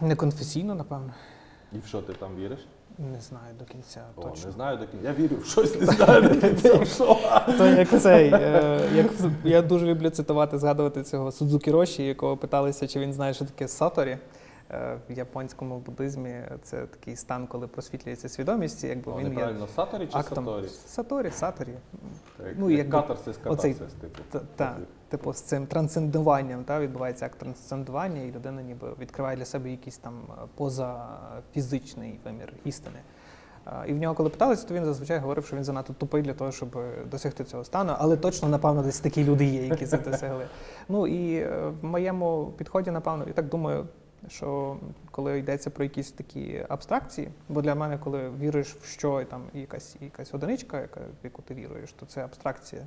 Не конфесійно, напевно. І в що ти там віриш? Не знаю до кінця О, точно. не знаю до кінця. Я вірю в щось, не знаю до кінця в що. То як цей, е, як я дуже люблю цитувати, згадувати цього Судзукі Роші, якого питалися, чи він знає, що таке саторі. Е, В японському буддизмі це такий стан, коли просвітлюється свідомість, якби він є саторі чи актом. саторі? Саторі, саторі. Так, Ну, як катарсис, оцей- катарсис, типу. Та, та, типу, з цим трансцендуванням та, відбувається акт трансцендування, і людина ніби відкриває для себе якийсь там е, позафізичний вимір істини. І в нього, коли питалися, то він зазвичай говорив, що він занадто тупий для того, щоб е, досягти цього стану, але точно, напевно, десь такі люди є, які це досягли. Ну і е, в моєму підході, напевно, я так думаю, що коли йдеться про якісь такі абстракції, бо для мене, коли віриш в що і там якась, якась одиничка, яка, в яку ти віруєш, то це абстракція.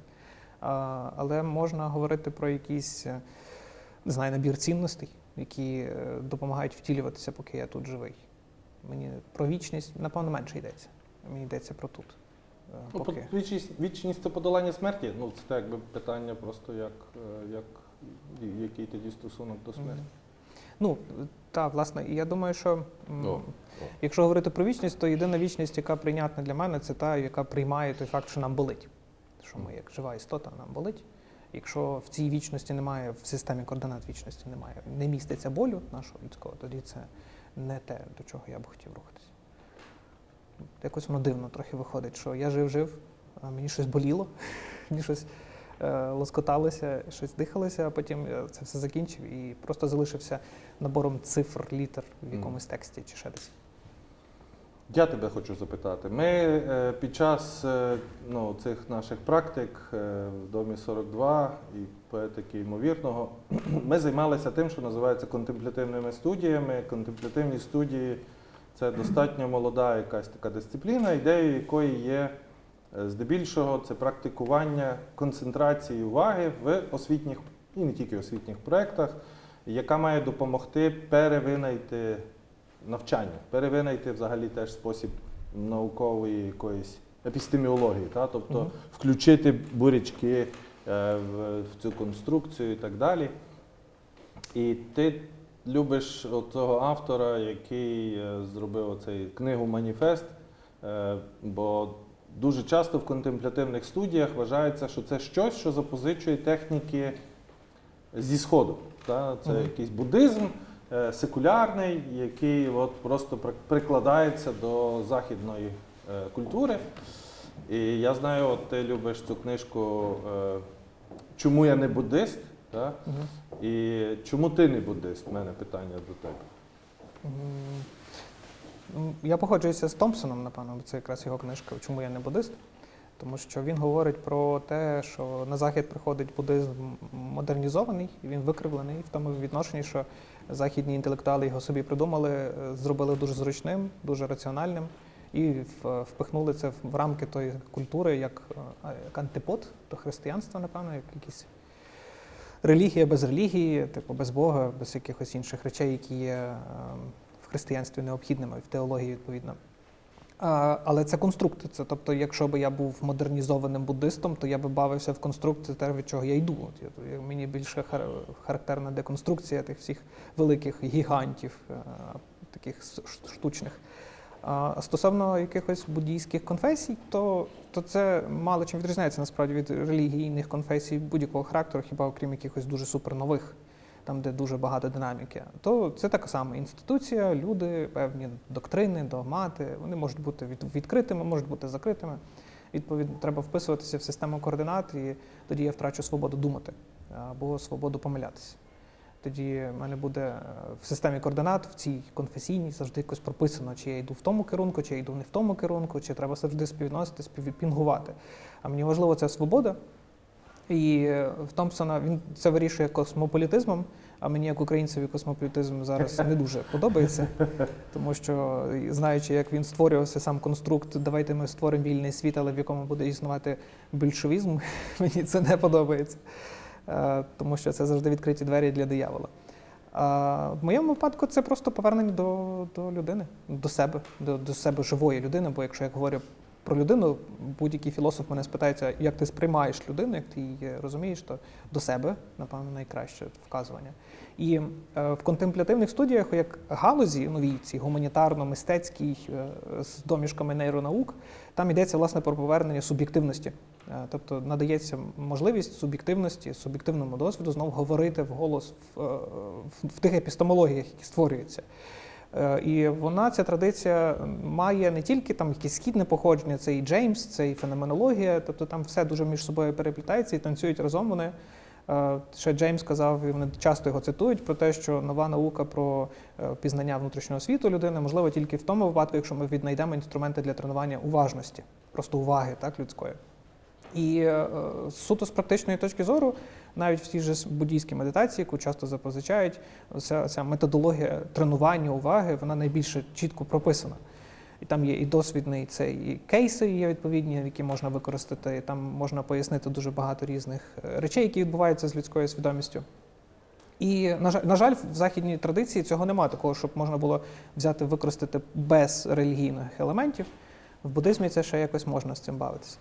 А, але можна говорити про якийсь е, не знаю, набір цінностей, які е, допомагають втілюватися, поки я тут живий. Мені про вічність, напевно, менше йдеться. Мені йдеться про тут. е, Ну, Поки. вічність, вічність це подолання смерті. Ну, це так, якби питання просто як, як який тоді стосунок до смерті. Ну, так, власне, і я думаю, що о. якщо говорити про вічність, то єдина вічність, яка прийнятна для мене, це та, яка приймає той факт, що нам болить. Що ми, як жива істота, нам болить. Якщо в цій вічності немає, в системі координат вічності немає, не міститься болю нашого людського, тоді це не те, до чого я б хотів рухатися. Якось воно дивно трохи виходить, що я жив-жив, а мені щось боліло, мені щось е, лоскоталося, щось дихалося, а потім я це все закінчив і просто залишився набором цифр, літер в якомусь тексті чи ще десь. Я тебе хочу запитати. Ми е, під час е, ну, цих наших практик е, в домі 42 і поетики ймовірного ми займалися тим, що називається контемплятивними студіями. Контемплятивні студії це достатньо молода якась така дисципліна, ідеєю якої є е, здебільшого це практикування концентрації уваги в освітніх і не тільки освітніх проєктах, яка має допомогти перевинайти навчання, перевинайти взагалі теж спосіб наукової якоїсь епістеміології, та? тобто Мгм. включити бурячки е, в, в цю конструкцію і так далі. І ти любиш цього автора, який е, зробив оцей книгу Маніфест, е, бо дуже часто в контемплятивних студіях вважається, що це щось, що запозичує техніки зі Сходу. Та? Це Мгм. якийсь буддизм е, секулярний, який от просто прикладається до західної е, культури. І я знаю, от ти любиш цю книжку е, Чому я не буддист? Та? Мгм. І чому ти не буддист? У мене питання до тебе. Я погоджуюся з Томпсоном, напевно, це якраз його книжка Чому я не буддист? Тому що він говорить про те, що на захід приходить буддизм модернізований, він викривлений в тому відношенні, що західні інтелектуали його собі придумали, е, зробили дуже зручним, дуже раціональним і впихнули це в рамки тої культури як, е, як антипод до християнства, напевно, як якісь релігія без релігії, типу без Бога, без якихось інших речей, які є е, в християнстві необхідними, в теології відповідно. Але це конструкти. Тобто, якщо б я був модернізованим буддистом, то я би бавився в конструкції те, від чого я йду. Мені більше характерна деконструкція тих всіх великих гігантів, е, таких штучних. Стосовно якихось буддійських конфесій, то, то це мало чим відрізняється насправді від релігійних конфесій будь-якого характеру, хіба окрім якихось дуже супернових, там, де дуже багато динаміки. То це така сама інституція, люди, певні доктрини, догмати. Вони можуть бути від- відкритими, можуть бути закритими. Відповідно, треба вписуватися в систему координат, і тоді я втрачу свободу думати або свободу помилятися. Тоді в мене буде е, в системі координат, в цій конфесійній завжди якось прописано, чи я йду в тому керунку, чи я йду не в тому керунку, чи треба завжди співвідносити, співпінгувати. А мені важливо це свобода. І е, в Томпсона він це вирішує космополітизмом, а мені, як українцеві, космополітизм зараз не дуже подобається. Тому що, знаючи, як він створювався сам конструкт, давайте ми створимо вільний світ, але в якому буде існувати більшовізм, мені це не подобається. Е, Тому що це завжди відкриті двері для диявола. В моєму випадку це просто повернення до, до людини, до себе, до, до себе живої людини. Бо якщо я говорю про людину будь-який філософ мене спитається, як ти сприймаєш людину, як ти її розумієш, то до себе, напевно, найкраще вказування. І е, в контемплятивних студіях, як галузі новій, цій гуманітарно-мистецькій е, з домішками нейронаук, там йдеться власне про повернення суб'єктивності. Е, Тобто надається можливість суб'єктивності, суб'єктивному досвіду знову говорити вголос в, е, в, в тих епістемологіях, які створюються. Е, І вона, ця традиція, має не тільки там якесь східне походження, це і Джеймс, це і феноменологія, тобто там все дуже між собою переплітається і танцюють разом вони. Е, Ще Джеймс казав, і вони часто його цитують про те, що нова наука про е, пізнання внутрішнього світу людини можлива тільки в тому випадку, якщо ми віднайдемо інструменти для тренування уважності, просто уваги так, людської. І е, суто з практичної точки зору, навіть в тій же буддійській медитації, яку часто запозичають, ця, ця методологія тренування уваги, вона найбільше чітко прописана. І там є і досвідний цей і кейси є відповідні, які можна використати. І там можна пояснити дуже багато різних е, речей, які відбуваються з людською свідомістю. І, на жаль, на жаль, в західній традиції цього немає такого, щоб можна було взяти, використати без релігійних елементів. В буддизмі це ще якось можна з цим бавитися.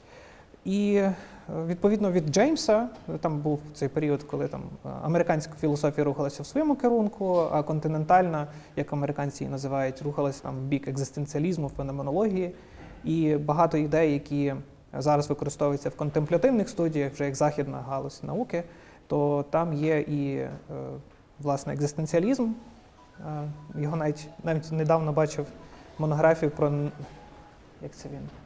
І е, відповідно від Джеймса, там був цей період, коли там е, американська філософія рухалася в своєму керунку, а континентальна, як американці її називають, рухалася там в бік екзистенціалізму, феноменології. І багато ідей, які зараз використовуються в контемплятивних студіях, вже як західна галузь науки, то там є і е, власне екзистенціалізм. Його навіть навіть недавно бачив монографію про як це він?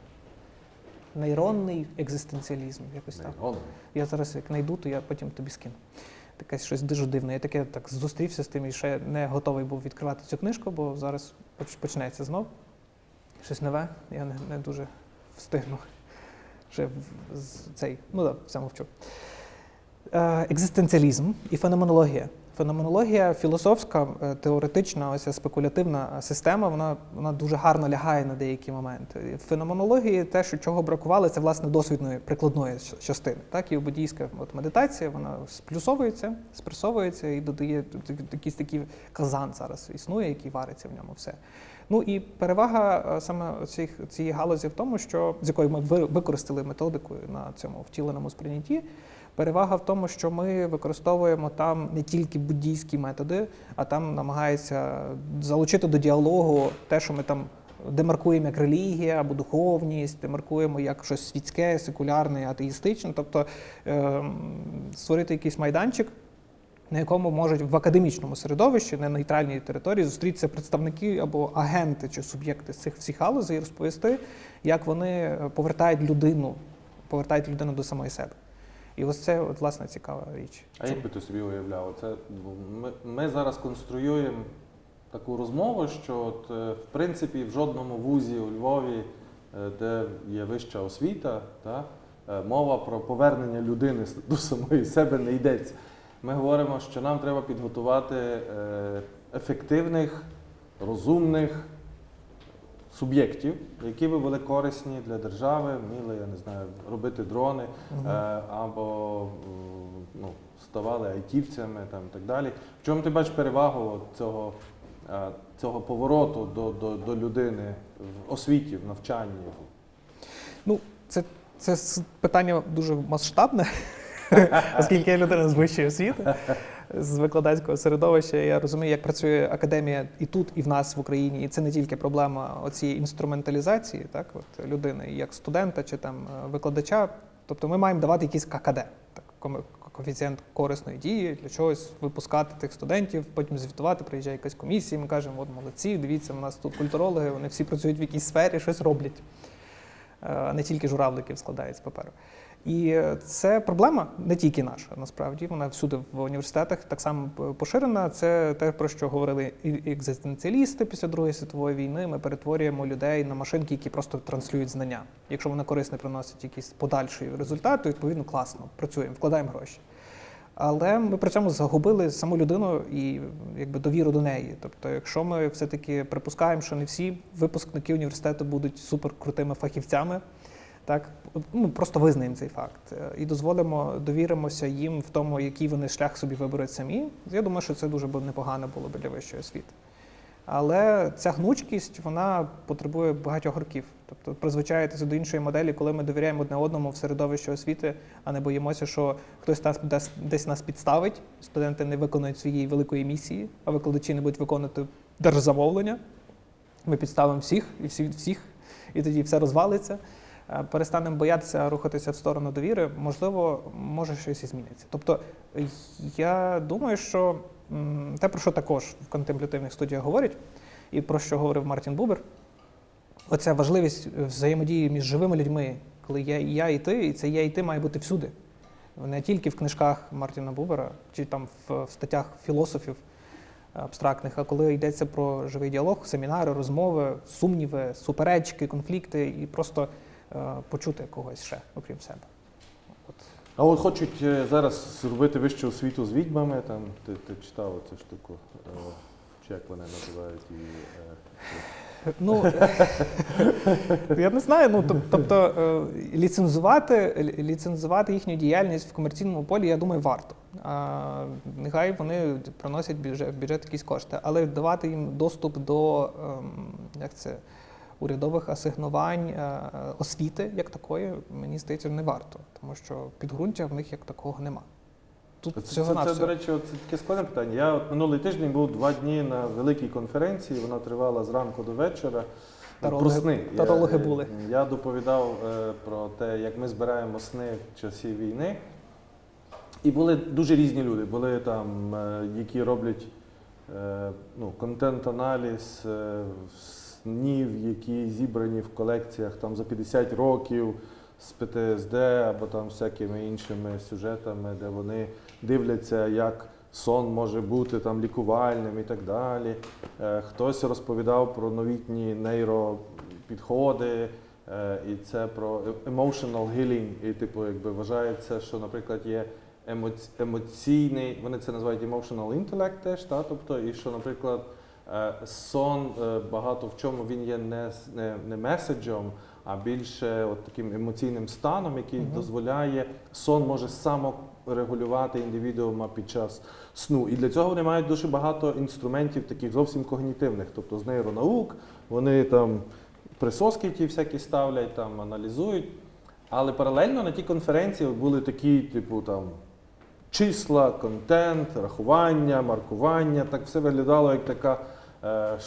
Нейронний екзистенціалізм, якось так. Я зараз як знайду, то я потім тобі скину. Таке щось дуже дивне. Я таке так зустрівся з тим і ще не готовий був відкривати цю книжку, бо зараз поч- почнеться знов. Щось нове, я не, не дуже встигну. Ще в- цей, ну так, все мовчу. Е, екзистенціалізм і феноменологія. Феноменологія філософська, е, теоретична, ось спекулятивна система, вона, вона дуже гарно лягає на деякі моменти. В феноменології те, що чого бракувало, це власне досвідної прикладної частини. Так, і буддійська от, медитація, вона сплюсовується, спресовується і додає якийсь такий казан зараз існує, який вариться в ньому все. Ну і перевага е, саме цих, цієї галузі в тому, що з якою ми ви- використали методику на цьому втіленому сприйнятті. Перевага в тому, що ми використовуємо там не тільки буддійські методи, а там намагається залучити до діалогу те, що ми там демаркуємо як релігія або духовність, демаркуємо як щось світське, секулярне, атеїстичне, тобто ем, створити якийсь майданчик, на якому можуть в академічному середовищі, на нейтральній території, зустрітися представники або агенти чи суб'єкти цих всіх галузей і розповісти, як вони е, повертають людину, повертають людину до самої себе. І ось це от, власне цікава річ. А як би ти собі уявляв? Це ну, ми, ми зараз конструюємо таку розмову, що от, е, в принципі в жодному вузі у Львові, е, де є вища освіта, та, е, мова про повернення людини до самої себе не йдеться. Ми говоримо, що нам треба підготувати ефективних, розумних суб'єктів, які би були корисні для держави, вміли, я не знаю, робити дрони е, або ну, ставали айтівцями там, і так далі. В чому ти бачиш перевагу от цього, е, цього повороту до, до, до людини в освіті, в навчанні? Ну, це, це питання дуже масштабне, оскільки я людина з вищої освіти, з викладацького середовища. Я розумію, як працює академія і тут, і в нас в Україні. І це не тільки проблема оцієї інструменталізації, так, от, людини, як студента чи там е, викладача. Тобто ми маємо давати якийсь ККД, так, коефіцієнт корисної дії, для чогось випускати тих студентів, потім звітувати, приїжджає якась комісія, ми кажемо, от молодці, дивіться, у нас тут культурологи, вони всі працюють в якійсь сфері, щось роблять а не тільки журавликів складають з паперу. І це проблема не тільки наша, насправді вона всюди в університетах так само поширена. Це те, про що говорили екзистенціалісти після Другої світової війни. Ми перетворюємо людей на машинки, які просто транслюють знання. Якщо вони корисне приносять якісь подальший результат, то відповідно класно працюємо, вкладаємо гроші. Але ми при цьому загубили саму людину і якби довіру до неї. Тобто, якщо ми все-таки припускаємо, що не всі випускники університету будуть суперкрутими фахівцями, так ну просто визнаємо цей факт е, і дозволимо, довіримося їм в тому, який вони шлях собі виберуть самі. Я думаю, що це дуже непогано було б для вищої освіти. Але ця гнучкість вона потребує багатьох років. Тобто призвичаїтися до іншої моделі, коли ми довіряємо одне одному в середовищі освіти, а не боїмося, що хтось нас десь, нас підставить, студенти не виконують своєї великої місії, а викладачі не будуть виконувати держзамовлення. Ми підставимо всіх і всі, всіх, і тоді все розвалиться. Е, Перестанемо боятися рухатися в сторону довіри, можливо, може щось і зміниться. Тобто, е, я думаю, що те, про що також в контемплятивних студіях говорять, і про що говорив Мартін Бубер, оця важливість взаємодії між живими людьми, коли є і я, і ти, і це я і ти має бути всюди. Не тільки в книжках Мартіна Бубера чи там в, статтях філософів абстрактних, а коли йдеться про живий діалог, семінари, розмови, сумніви, суперечки, конфлікти і просто е, почути когось ще, окрім себе. От. А от хочуть е, зараз зробити вищу освіту з відьмами, там ти, ти читав цю штуку, е, чи як вони називають її. е, Ну, я не знаю. Ну, тобто, е, ліцензувати, ліцензувати їхню діяльність в комерційному полі, я думаю, варто. А, нехай вони приносять бюджет, в бюджет якісь кошти, але давати їм доступ до ем, як це, урядових асигнувань е, освіти як такої, мені здається, не варто, тому що підґрунтя в них як такого нема. Тут Це, це, це, до речі, це таке складне питання. Я от минулий тиждень був два дні на великій конференції, вона тривала зранку до вечора. Тарологи- Про сни. тарологи я, були. Я доповідав е, про те, як ми збираємо сни в часі війни. І були дуже різні люди. Були там, е, які роблять е, ну, контент-аналіз е, снів, які зібрані в колекціях там, за 50 років з ПТСД або там всякими іншими сюжетами, де вони дивляться, як сон може бути там лікувальним і так далі. Е, Хтось розповідав про новітні нейропідходи, е, і це про emotional healing, і типу, якби вважається, що, наприклад, є емоці- емоційний, вони це називають emotional intellect теж, та? тобто, і що, наприклад, сон е, багато в чому він є не, не, не меседжем, а більше от таким емоційним станом, який Мгм. дозволяє, сон може саморегулювати індивідуума під час сну. І для цього вони мають дуже багато інструментів, таких зовсім когнітивних, тобто з нейронаук, вони там присоски ті всякі ставлять, там аналізують. Але паралельно на тій конференції були такі, типу, там числа, контент, рахування, маркування. Так все виглядало як така е,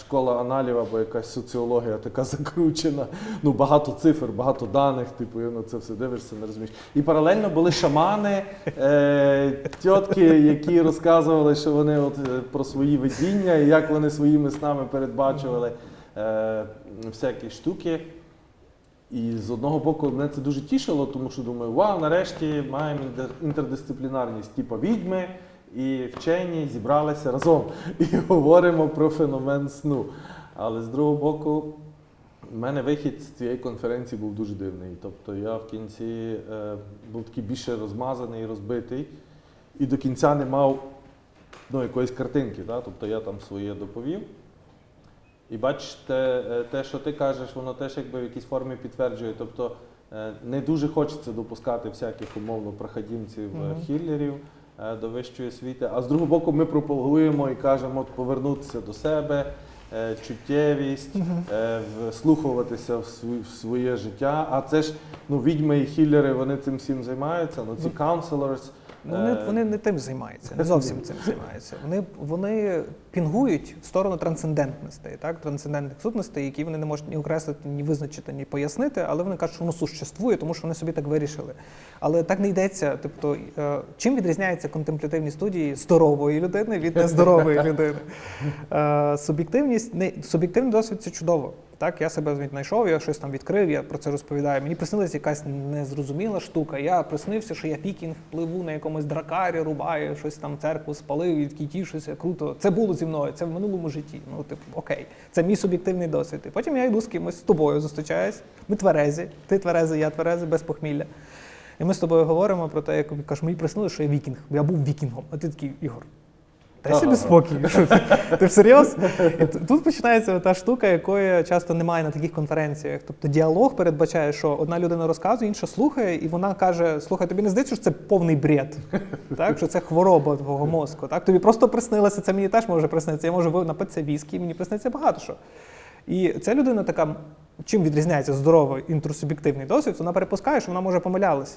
школа аналів або якась соціологія така закручена. Ну, багато цифр, багато даних, типу, на це все дивишся, не розумієш. І паралельно були шамани, е, тітки, які розказували, що вони от е, про свої видіння і як вони своїми снами передбачували е, всякі штуки. І з одного боку мене це дуже тішило, тому що думаю, вау, нарешті маємо інтердисциплінарність, типу відьми і вчені зібралися разом і говоримо про феномен сну. Але з другого боку, в мене вихід з цієї конференції був дуже дивний. Тобто я в кінці е, був такий більше розмазаний розбитий, і до кінця не мав ну, якоїсь картинки. Да? Тобто я там своє доповів. І бачите, е, те, що ти кажеш, воно теж якби в якійсь формі підтверджує. Тобто е, не дуже хочеться допускати всяких умовно проходімців е, Мгм. хіллерів до вищої освіти. А з другого боку, ми пропагуємо і кажемо повернутися до себе, е, чуттєвість, е, вслухуватися в своє життя. А це ж ну, відьми і хіллери, вони цим всім займаються. Ну, ці counselors, Ну, Вони, Е, вони не тим займаються, не зовсім цим займаються. Вони, вони пінгують в сторону трансцендентностей, так? трансцендентних сутностей, які вони не можуть ні окреслити, ні визначити, ні пояснити, але вони кажуть, що воно существує, тому що вони собі так вирішили. Але так не йдеться. Тобто, е, чим відрізняються контемплятивні студії здорової людини від нездорової людини? Е, Суб'єктивність, суб'єктивний досвід це чудово. Так, я себе знайшов, я щось там відкрив, я про це розповідаю. Мені приснилася якась незрозуміла штука. Я приснився, що я вікінг, пливу на якомусь дракарі, рубаю, щось там церкву спалив і такий круто. Це було зі мною, це в минулому житті. Ну, типу, окей, це мій суб'єктивний досвід. І потім я йду з кимось з тобою, зустрічаюсь. Ми тверезі, ти тверезий, я тверезий, без похмілля. І ми з тобою говоримо про те, як кажеш, мені приснилося, що я вікінг, я був вікінгом. А ти такий, Ігор, Дай собі спокій. Ти? Всерйоз? Тут починається та штука, якої часто немає на таких конференціях. Тобто діалог передбачає, що одна людина розказує, інша слухає, і вона каже: слухай, тобі не здається, що це повний бред, так? що це хвороба твого мозку. Так? Тобі просто приснилося, це мені теж може приснитися. Я можу напитися віскі, і мені присниться багато що. І ця людина така, чим відрізняється здоровий інтросуб'єктивний досвід, вона перепускає, що вона може помилялася.